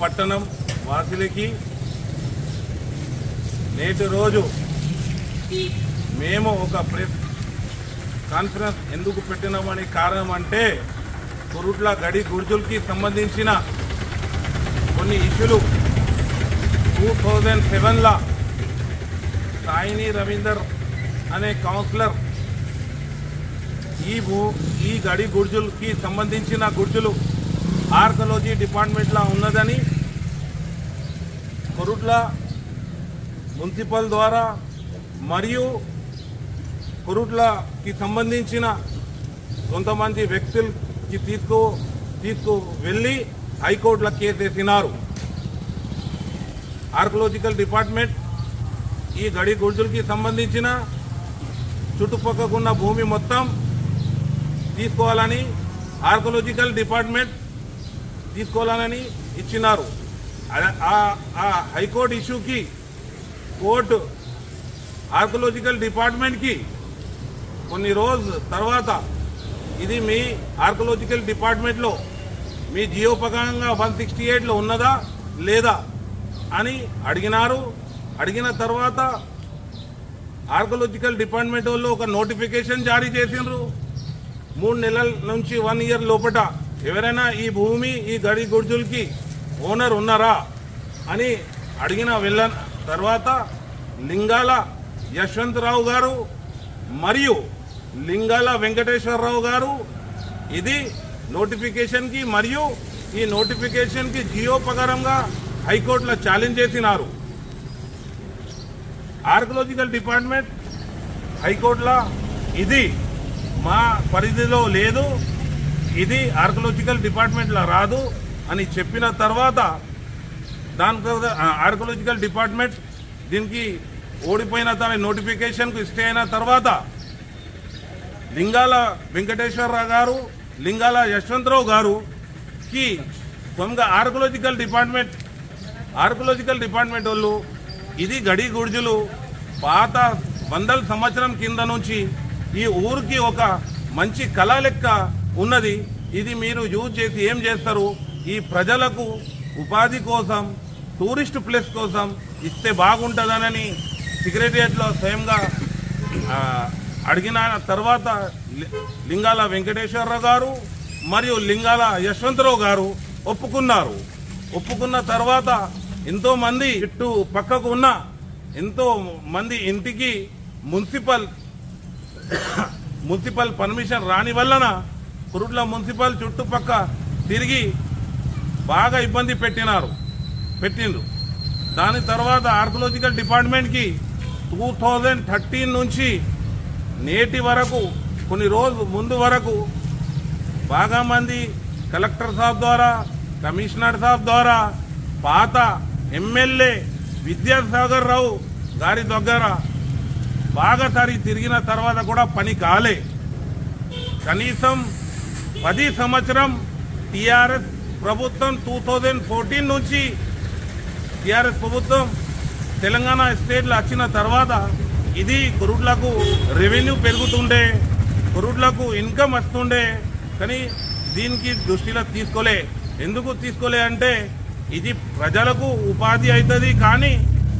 పట్టణం వాసులకి నేటి రోజు మేము ఒక ప్రెస్ కాన్ఫరెన్స్ ఎందుకు పెట్టినామని కారణం అంటే కురుట్ల గడి గుర్జులకి సంబంధించిన కొన్ని ఇష్యూలు. టూ థౌజండ్ సెవెన్లో సాయిని రవీందర్ అనే కౌన్సిలర్ ఈ భూ ఈ గడి గుర్జులకి సంబంధించిన గుర్జులు ఆర్కలాజీ డిపార్ట్మెంట్లో ఉన్నదని కొరుట్ల మున్సిపల్ ద్వారా మరియు కొరుట్లకి సంబంధించిన కొంతమంది వ్యక్తులకి తీసుకు తీసుకు వెళ్ళి హైకోర్టులో కేసు వేసినారు. ఆర్కలాజికల్ డిపార్ట్మెంట్ ఈ గడి గుర్జులకి సంబంధించిన చుట్టుపక్కకున్న భూమి మొత్తం తీసుకోవాలని ఆర్కలాజికల్ డిపార్ట్మెంట్ తీసుకోవాలని ఇచ్చినారు. ఆ- హైకోర్టు ఇష్యూకి కోర్టు ఆర్కలాజికల్ డిపార్ట్మెంట్కి కొన్ని రోజు తర్వాత ఇది మీ ఆర్కలాజికల్ డిపార్ట్మెంట్లో మీ జియో ప్రకారంగా వన్ సిక్స్టీ ఎయిట్లో ఉన్నదా లేదా అని అడిగినారు. అడిగిన తర్వాత ఆర్కలాజికల్ డిపార్ట్మెంట్ వాళ్ళు ఒక నోటిఫికేషన్ జారీ చేసిండ్రు. మూడు నెలల నుంచి వన్ ఇయర్ లోపట ఎవరైనా ఈ భూమి ఈ గడి గుర్జులకి ఓనర్ ఉన్నారా అని అడిగిన వెళ్ళ తర్వాత లింగాల యశ్వంతరావు గారు మరియు లింగాల వెంకటేశ్వరరావు గారు ఇది నోటిఫికేషన్కి మరియు ఈ నోటిఫికేషన్కి జియో ప్రకారంగా హైకోర్టులో ఛాలెంజ్ చేసినారు. ఆర్కలాజికల్ డిపార్ట్మెంట్ హైకోర్టులో ఇది మా పరిధిలో లేదు ఇది ఆర్కలాజికల్ డిపార్ట్మెంట్లో రాదు అని చెప్పిన తర్వాత దాని తర్వాత ఆర్కలాజికల్ డిపార్ట్మెంట్ దీనికి ఓడిపోయిన తన నోటిఫికేషన్కు ఇస్తే అయిన తర్వాత లింగాల వెంకటేశ్వరరావు గారు లింగాల యశ్వంతరావు గారుకి కొంగా ఆర్కలాజికల్ డిపార్ట్మెంట్ ఆర్కలాజికల్ డిపార్ట్మెంట్ వాళ్ళు ఇది గడి గుడ్జులు పాత వందల సంవత్సరం కింద నుంచి ఈ ఊరికి ఒక మంచి కళ లెక్క ఉన్నది. ఇది మీరు యూజ్ చేసి ఏం చేస్తారు? ఈ ప్రజలకు ఉపాధి కోసం టూరిస్ట్ ప్లేస్ కోసం ఇస్తే బాగుంటుందనని సెక్రటరియట్లో స్వయంగా అడిగిన తర్వాత లి- లింగాల వెంకటేశ్వరరావు గారు మరియు లింగాల యశ్వంతరావు గారు ఒప్పుకున్నారు. ఒప్పుకున్న తర్వాత ఎంతోమంది ఇటు పక్కకు ఉన్న ఎంతో మంది ఇంటికి మున్సిపల్ మున్సిపల్ పర్మిషన్ రాని వలన కురుట్ల మున్సిపల్ చుట్టుపక్క తిరిగి బాగా ఇబ్బంది పెట్టినారు పెట్టిండ్రు. దాని తర్వాత ఆర్కలాజికల్ డిపార్ట్మెంట్కి టూ థౌజండ్ థర్టీన్ నుంచి నేటి వరకు కొన్ని రోజులు ముందు వరకు బాగా మంది కలెక్టర్ సాబ్ ద్వారా కమిషనర్ సాబ్ ద్వారా పాత ఎమ్మెల్యే విద్యాసాగర్ రావు గారి దగ్గర బాగా సారి తిరిగిన తర్వాత కూడా పని కాలే. కనీసం పది సంవత్సరం టీఆర్ఎస్ ప్రభుత్వం టూ థౌజండ్ ఫోర్టీన్ నుంచి టీఆర్ఎస్ ప్రభుత్వం తెలంగాణ స్టేట్లో వచ్చిన తర్వాత ఇది కురుడ్లకు రెవెన్యూ పెరుగుతుండే కురుడ్లకు ఇన్కమ్ వస్తుండే కానీ దీనికి దృష్టిలో తీసుకోలే. ఎందుకు తీసుకోలే అంటే ఇది ప్రజలకు ఉపాధి అవుతుంది కానీ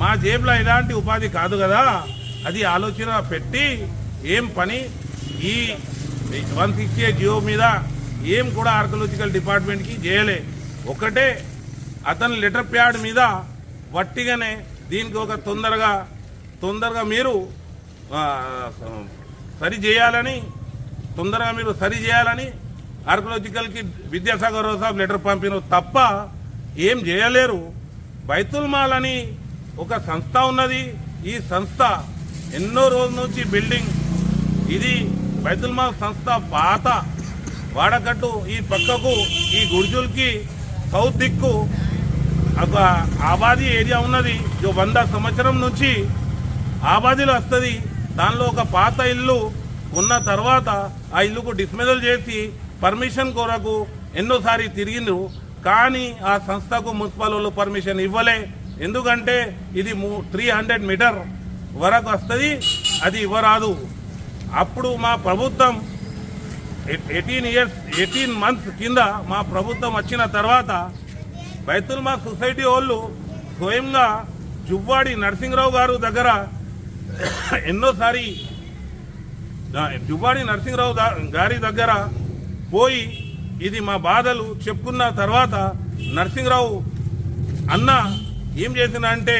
మా జేబులో ఎలాంటి ఉపాధి కాదు కదా. అది ఆలోచన పెట్టి ఏం పని ఈ వన్ సిక్స్టీ జియో మీద ఏం కూడా ఆర్కలాజికల్ డిపార్ట్మెంట్కి చేయలే. ఒకటే అతని లెటర్ ప్యాడ్ మీద వట్టిగానే దీనికి ఒక తొందరగా తొందరగా మీరు సరి చేయాలని తొందరగా మీరు సరి చేయాలని ఆర్కలాజికల్కి విద్యాసాగర్ రావు సాబ్ లెటర్ పంపిన తప్ప ఏం చేయలేరు. బైతుల్ మాల్ అని ఒక సంస్థ ఉన్నది. ఈ సంస్థ ఎన్నో రోజుల నుంచి బిల్డింగ్. ఇది బైతుల్ మాల్ సంస్థ పాత. వాడకట్టు ఈ పక్కకు ఈ గుర్జులకి సౌత్ దిక్కు ఒక ఆబాదీ ఏరియా ఉన్నది. జో వంద సంవత్సరం నుంచి ఆబాదీలో వస్తుంది. దానిలో ఒక పాత ఇల్లు ఉన్న తర్వాత ఆ ఇల్లుకు డిస్మెజల్ చేసి పర్మిషన్ కొరకు ఎన్నోసారి తిరిగిండ్రు. కానీ ఆ సంస్థకు మున్సిపల్ వాళ్ళు పర్మిషన్ ఇవ్వలే. ఎందుకంటే ఇది త్రీ హండ్రెడ్ మీటర్ వరకు వస్తుంది. అది ఇవ్వరాదు. అప్పుడు మా ప్రభుత్వం ఎయిటీన్ ఇయర్స్ ఎయిటీన్ మంత్స్ కింద మా ప్రభుత్వం వచ్చిన తర్వాత బైతుల్ మా సొసైటీ వాళ్ళు స్వయంగా జువ్వాడి నరసింహరావు గారు దగ్గర ఎన్నోసారి జువ్వాడి నరసింహరావు గారి దగ్గర పోయి ఇది మా బాధలు చెప్పుకున్న తర్వాత నరసింహరావు అన్న ఏం చేసిన అంటే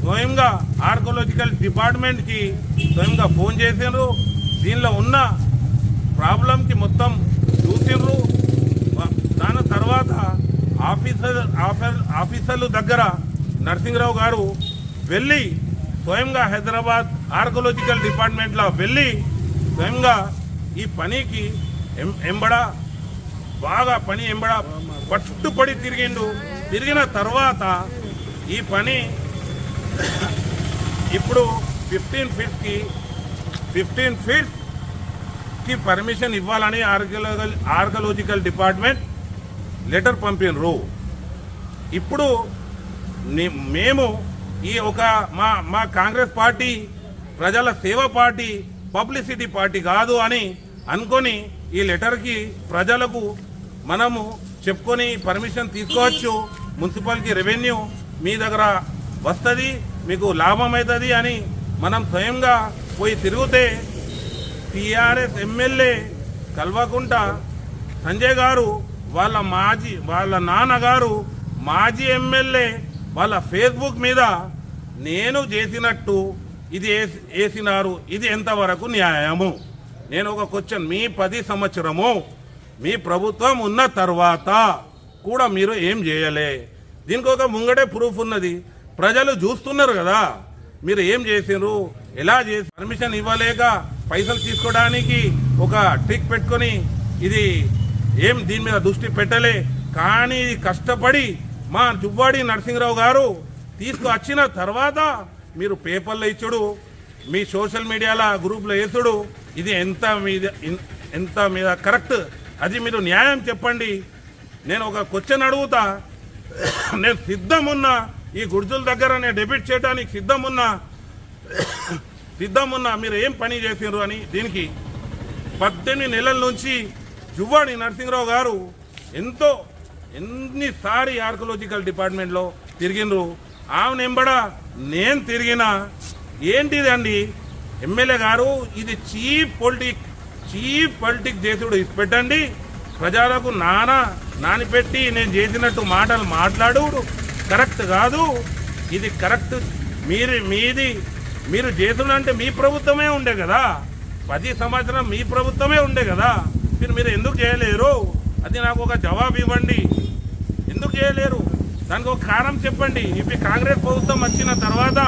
స్వయంగా ఆర్కలాజికల్ డిపార్ట్మెంట్కి స్వయంగా ఫోన్ చేసిండ్రు దీనిలో ఉన్న ప్రాబ్లంకి మొత్తం చూసిండ్రు దాని తర్వాత ఆఫీసర్ ఆఫీసర్ ఆఫీసర్లు దగ్గర నరసింహరావు గారు వెళ్ళి స్వయంగా హైదరాబాద్ ఆర్కలాజికల్ డిపార్ట్మెంట్లో వెళ్ళి స్వయంగా ఈ పనికి ఎం- ఎంబడ బాగా పని ఎంబడ పట్టుపడి తిరిగిండు. తిరిగిన తర్వాత ఈ పని ఇప్పుడు ఫిఫ్టీన్ ఫీట్కి ఫిఫ్టీన్ ఫీట్ పర్మిషన్ ఇవ్వాలని ఆర్కలాజికల్ ఆర్కలాజికల్ డిపార్ట్మెంట్ లెటర్ పంపినరు. ఇప్పుడు మేము ఈ ఒక మా మా కాంగ్రెస్ పార్టీ ప్రజల సేవ పార్టీ పబ్లిసిటీ పార్టీ కాదు అని అనుకొని ఈ లెటర్కి ప్రజలకు మనము చెప్పుకొని పర్మిషన్ తీసుకోవచ్చు. మున్సిపల్కి రెవెన్యూ మీ దగ్గర వస్తుంది మీకు లాభం అవుతుంది అని మనం స్వయంగా పోయి తిరిగితే టీఆర్ఎస్ ఎమ్మెల్యే కల్వకుంట సంజయ్ గారు వాళ్ళ మాజీ వాళ్ళ నాన్నగారు మాజీ ఎమ్మెల్యే వాళ్ళ ఫేస్బుక్ మీద నేను చేసినట్టు ఇది వేసినారు ఇది ఎంతవరకు న్యాయము? నేను ఒక క్వశ్చన్ మీ పది సంవత్సరము మీ ప్రభుత్వం ఉన్న తర్వాత కూడా మీరు ఏం చేయలే? దీనికి ఒక ముంగడే ప్రూఫ్ ఉన్నది. ప్రజలు చూస్తున్నారు కదా మీరు ఏం చేసిండ్రు ఎలా చేసి పర్మిషన్ ఇవ్వలేక పైసలు తీసుకోవడానికి ఒక ట్రిక్ పెట్టుకొని ఇది ఏం దీని మీద దృష్టి పెట్టలే? కానీ కష్టపడి మా జువ్వాడి నరసింహరావు గారు తీసుకువచ్చిన తర్వాత మీరు పేపర్లో ఇచ్చుడు మీ సోషల్ మీడియాలో గ్రూప్లో వేసుడు ఇది ఎంత మీద ఎంత మీద కరెక్ట్? అది మీరు న్యాయం చెప్పండి. నేను ఒక క్వశ్చన్ అడుగుతా. నేను సిద్ధమున్నా ఈ గుర్జుల దగ్గర నేను డెబిట్ చేయడానికి సిద్ధమున్నా సిద్ధమున్నా మీరు ఏం పని చేసిండ్రు అని దీనికి పద్దెనిమిది నెలల నుంచి జువ్వాడి నరసింహరావు గారు ఎంతో ఎన్నిసారి ఆర్కలాజికల్ డిపార్ట్మెంట్లో తిరిగిండ్రు? ఆమె నెంబడ నేను తిరిగిన? ఏంటిదండి? ఎమ్మెల్యే గారు ఇది చీప్ పొలిటిక్ చీప్ పొలిటిక్ చేసుడు పెట్టండి. ప్రజలకు నానా నానిపెట్టి నేను చేసినట్టు మాటలు మాట్లాడు. కరెక్ట్ కాదు. ఇది కరెక్ట్. మీరు మీది మీరు చేసిన అంటే మీ ప్రభుత్వమే ఉండే కదా. పది సంవత్సరం మీ ప్రభుత్వమే ఉండే కదా. మీరు మీరు ఎందుకు చేయలేరు? అది నాకు ఒక జవాబు ఇవ్వండి. ఎందుకు చేయలేరు? దానికి ఒక కారణం చెప్పండి. ఇప్పుడు కాంగ్రెస్ ప్రభుత్వం వచ్చిన తర్వాత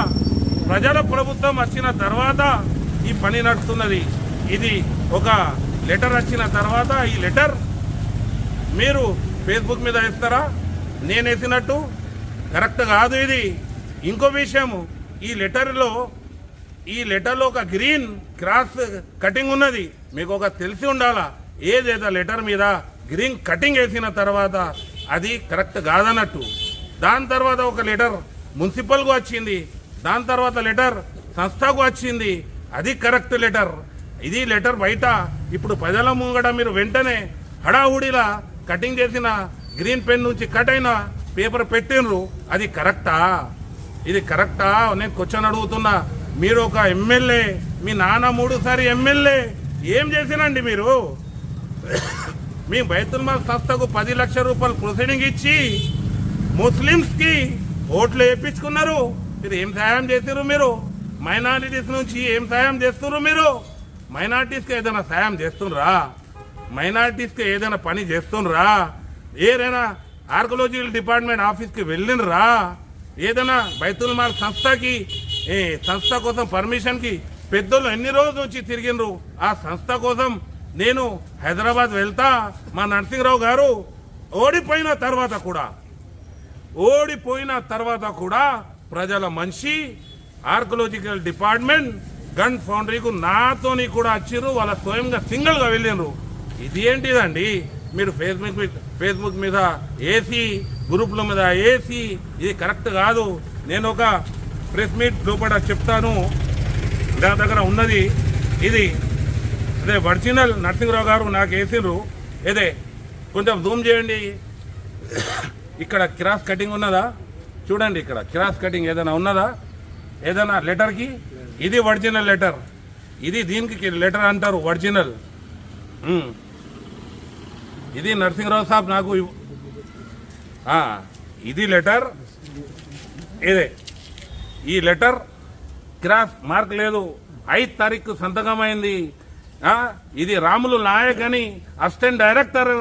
ప్రజల ప్రభుత్వం వచ్చిన తర్వాత ఈ పని నడుస్తున్నది. ఇది ఒక లెటర్ వచ్చిన తర్వాత ఈ లెటర్ మీరు ఫేస్బుక్ మీద వేస్తారా? నేను వేసినట్టు? కరెక్ట్ కాదు ఇది. ఇంకో విషయము ఈ లెటర్లో ఈ లెటర్లో ఒక గ్రీన్ క్రాస్ కటింగ్ ఉన్నది. మీకు ఒక తెలిసి ఉండాలా? ఏదేదో లెటర్ మీద గ్రీన్ కటింగ్ వేసిన తర్వాత అది కరెక్ట్ కాదన్నట్టు. దాని తర్వాత ఒక లెటర్ మున్సిపల్కు వచ్చింది. దాని తర్వాత లెటర్ సంస్థకు వచ్చింది. అది కరెక్ట్ లెటర్. ఇది లెటర్ బయట. ఇప్పుడు ప్రజల ముంగడ మీరు వెంటనే హడావుడిలా కటింగ్ చేసిన గ్రీన్ పెన్ నుంచి కట్ అయిన పేపర్ పెట్టినరు అది కరెక్టా? ఇది కరెక్టా? నేను క్వశ్చన్ అడుగుతున్నా. మీరు ఒక ఎమ్మెల్యే మీ నాన్న మూడుసారి ఎమ్మెల్యే. ఏం చేసినండి మీరు? మీ బైతుల్ మాల్ సంస్థకు పది లక్షల రూపాయలు ప్రొసీడింగ్ ఇచ్చి ముస్లిమ్స్కి ఓట్లు వేయించుకున్నారు మీరు ఏం సాయం చేస్తారు మీరు? మైనారిటీస్ నుంచి ఏం సాయం చేస్తున్నారు మీరు? మైనార్టీస్కి ఏదైనా సాయం చేస్తుండ్రా? మైనార్టీస్కి ఏదైనా పని చేస్తుండ్రా? ఏదైనా ఆర్కలాజికల్ డిపార్ట్మెంట్ ఆఫీస్కి వెళ్ళినరా ఏదైనా బైతుల్ మాల్ సంస్థకి ఏ సంస్థ కోసం పర్మిషన్కి పెద్దోళ్ళు పెద్దలు ఎన్ని రోజుల నుంచి తిరిగినరు ఆ సంస్థ కోసం నేను హైదరాబాద్ వెళ్తా మా నరసింహరావు గారు ఓడిపోయిన తర్వాత కూడా ఓడిపోయిన తర్వాత కూడా ప్రజల మనిషి ఆర్కలాజికల్ డిపార్ట్మెంట్ గన్ ఫౌండరీకు నాతోని కూడా వచ్చిర్రు వాళ్ళ స్వయంగా సింగిల్గా వెళ్ళిండ్రు. ఇది ఏంటిదండి? మీరు ఫేస్బుక్ ఫేస్బుక్ మీద ఏసీ గ్రూపుల మీద ఏసీ ఇది కరెక్ట్ కాదు. నేను ఒక ప్రెస్ మీట్ లోపల చెప్తాను. నా దగ్గర ఉన్నది ఇది. అదే ఒరిజినల్ నరసింహరావు గారు నాకు వేసిండ్రు ఇదే కొంచెం జూమ్ చేయండి. ఇక్కడ క్రాస్ కటింగ్ ఉన్నదా? చూడండి ఇక్కడ క్రాస్ కటింగ్ ఏదైనా ఉన్నదా? ఏదైనా లెటర్కి ఇది ఒరిజినల్ లెటర్ ఇది దీనికి లెటర్ అంటారు ఒరిజినల్ ఇది నరసింహరావు సాబ్ నాకు ఇవ్- ఇది లెటర్ ఇదే ఈ లెటర్ క్రాస్ మార్క్ లేదు. ఐదు తారీఖు సంతకమైంది. ఇది రాములు నాయక్ అని అసిస్టెంట్ డైరెక్టర్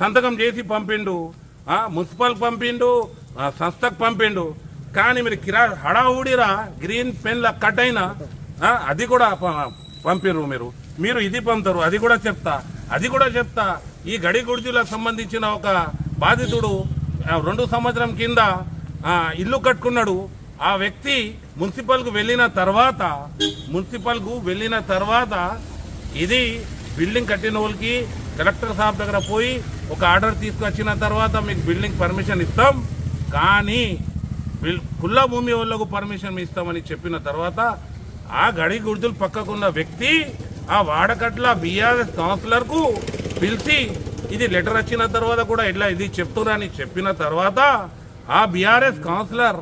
సంతకం చేసి పంపిండు. మున్సిపల్ పంపిండు సంస్థకు పంపిండు. కానీ మీరు కిరా హడావుడిరా గ్రీన్ పెన్ల కట్ అయినా అది కూడా పంపిరు మీరు. మీరు ఇది పంపుతారు అది కూడా చెప్తా అది కూడా చెప్తా. ఈ గడి గుడిజులకు సంబంధించిన ఒక బాధితుడు రెండు సంవత్సరం కింద ఇల్లు కట్టుకున్నాడు. ఆ వ్యక్తి మున్సిపల్కు వెళ్ళిన తర్వాత మున్సిపల్కు వెళ్ళిన తర్వాత ఇది బిల్డింగ్ కట్టిన వాళ్ళకి కలెక్టర్ సాబ్ దగ్గర పోయి ఒక ఆర్డర్ తీసుకొచ్చిన తర్వాత మీకు బిల్డింగ్ పర్మిషన్ ఇస్తాం. కానీ బిల్- కుల్ల భూమి వాళ్ళకు పర్మిషన్ ఇస్తామని చెప్పిన తర్వాత ఆ గడి గుర్తులు పక్కకున్న వ్యక్తి ఆ వాడకట్ల బీఆర్ఎస్ కౌన్సిలర్కు పిలిచి ఇది లెటర్ వచ్చిన తర్వాత కూడా ఇట్లా ఇది చెప్తున్నారని చెప్పిన తర్వాత ఆ బీఆర్ఎస్ కౌన్సిలర్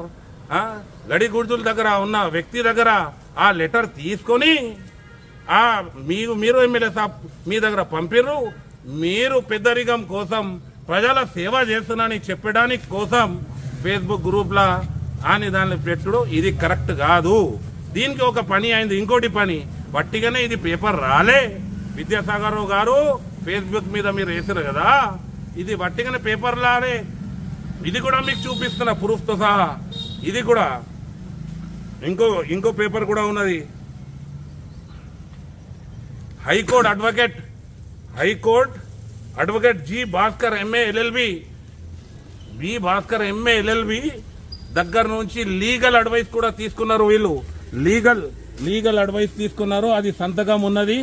గడి గుర్తుల దగ్గర ఉన్న వ్యక్తి దగ్గర ఆ లెటర్ తీసుకొని మీకు మీరు మీరు ఎమ్మెల్యే సాబ్ మీ దగ్గర పంపిర్రు. మీరు పెద్దరికం కోసం ప్రజల సేవ చేస్తున్నానని చెప్పడానికి కోసం ఫేస్బుక్ గ్రూప్లా అని దాన్ని పెట్టుడు. ఇది కరెక్ట్ కాదు. దీనికి ఒక పని అయింది ఇంకోటి పని. వట్టిగానే ఇది పేపర్ రాలే. విద్యాసాగర్ గారు ఫేస్బుక్ మీద మీరు వేసారు కదా. ఇది వట్టిగానే పేపర్ రాలే. ఇది కూడా మీకు చూపిస్తున్న ప్రూఫ్తో సహా. ఇది కూడా. ఇంకో ఇంకో పేపర్ కూడా ఉన్నది. High court advocate high court advocate G Bhaskar MA LLB B Bhaskar MA LLB దగ్గర నుంచి లీగల్ అడ్వైస్ కూడా తీసుకున్నారు వీళ్ళు. లీగల్ లీగల్ అడ్వైస్ తీసుకున్నారు. అది సంతకం ఉన్నది.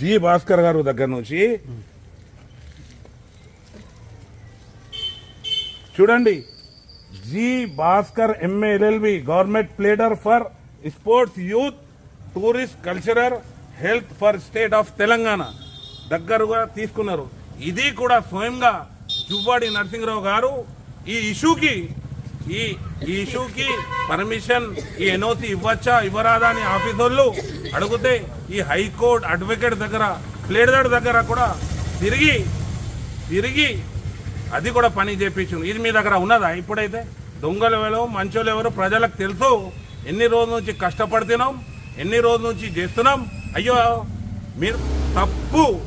జి భాస్కర్ గారు దగ్గర నుంచి. చూడండి. G Bhaskar MA LLB government pleader for sports youth tourist cultural health for state of Telangana దగ్గరగా తీసుకున్నారు. ఇది కూడా స్వయంగా జువ్వాడి నరసింహరావు గారు ఈ ఇష్యూకి ఈ ఈ ఇష్యూకి పర్మిషన్ ఈ ఎన్ఓసి ఇవ్వచ్చా ఇవ్వరాదా అని ఆఫీసర్లు అడిగితే ఈ హైకోర్టు అడ్వకేట్ దగ్గర ప్లేడర్ దగ్గర కూడా తిరిగి తిరిగి అది కూడా పని చేపించింది. ఇది మీ దగ్గర ఉన్నదా ఇప్పుడైతే? దొంగలు ఎవరో మంచోళ్ళు ఎవరో ప్రజలకు తెలుసు. ఎన్ని రోజుల నుంచి కష్టపడుతున్నాం? ఎన్ని రోజుల నుంచి చేస్తున్నాం? అయ్యో మీరు తప్పు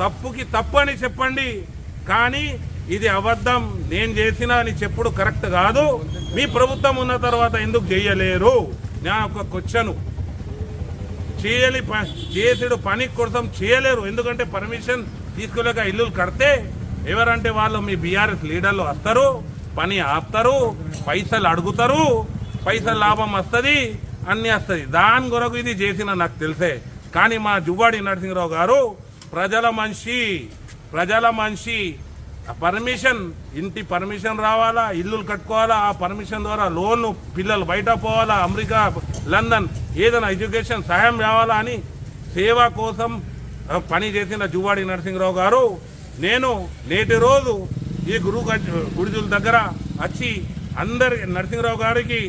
తప్పుకి తప్పు అని చెప్పండి. కానీ ఇది అబద్ధం. నేను చేసిన అని చెప్పుడు కరెక్ట్ కాదు. మీ ప్రభుత్వం ఉన్న తర్వాత ఎందుకు చేయలేరు? నా ఒక క్వశ్చను. చేయని ప- చేసుడు పని కోసం చేయలేరు. ఎందుకంటే పర్మిషన్ తీసుకోలేక ఇల్లులు కడితే ఎవరంటే వాళ్ళు మీ బీఆర్ఎస్ లీడర్లు వస్తారు పని ఆపుతారు పైసలు అడుగుతారు. పైసలు లాభం వస్తుంది అన్ని వస్తుంది. దాని కొరకు ఇది చేసిన నాకు తెలిసే. కానీ మా జువ్వాడి నరసింహరావు గారు ప్రజల మనిషి ప్రజల మనిషి. పర్మిషన్ ఇంటి పర్మిషన్ రావాలా ఇల్లులు కట్టుకోవాలా ఆ పర్మిషన్ ద్వారా లోన్ పిల్లలు బయట పోవాలా అమెరికా లండన్ ఏదైనా ఎడ్యుకేషన్ సహాయం రావాలా అని సేవ కోసం పని చేసిన జువ్వాడి నరసింహరావు గారు నేను నేటి రోజు ఈ గురువు గుడిజుల దగ్గర వచ్చి అందరి నరసింహరావు గారికి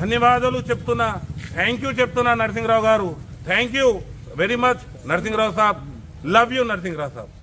ధన్యవాదాలు చెప్తున్నా. థ్యాంక్ యూ చెప్తున్నా Narasimha Rao garu. Thank you very much Narasimha Rao saab. Love you Narasimha Rao saab.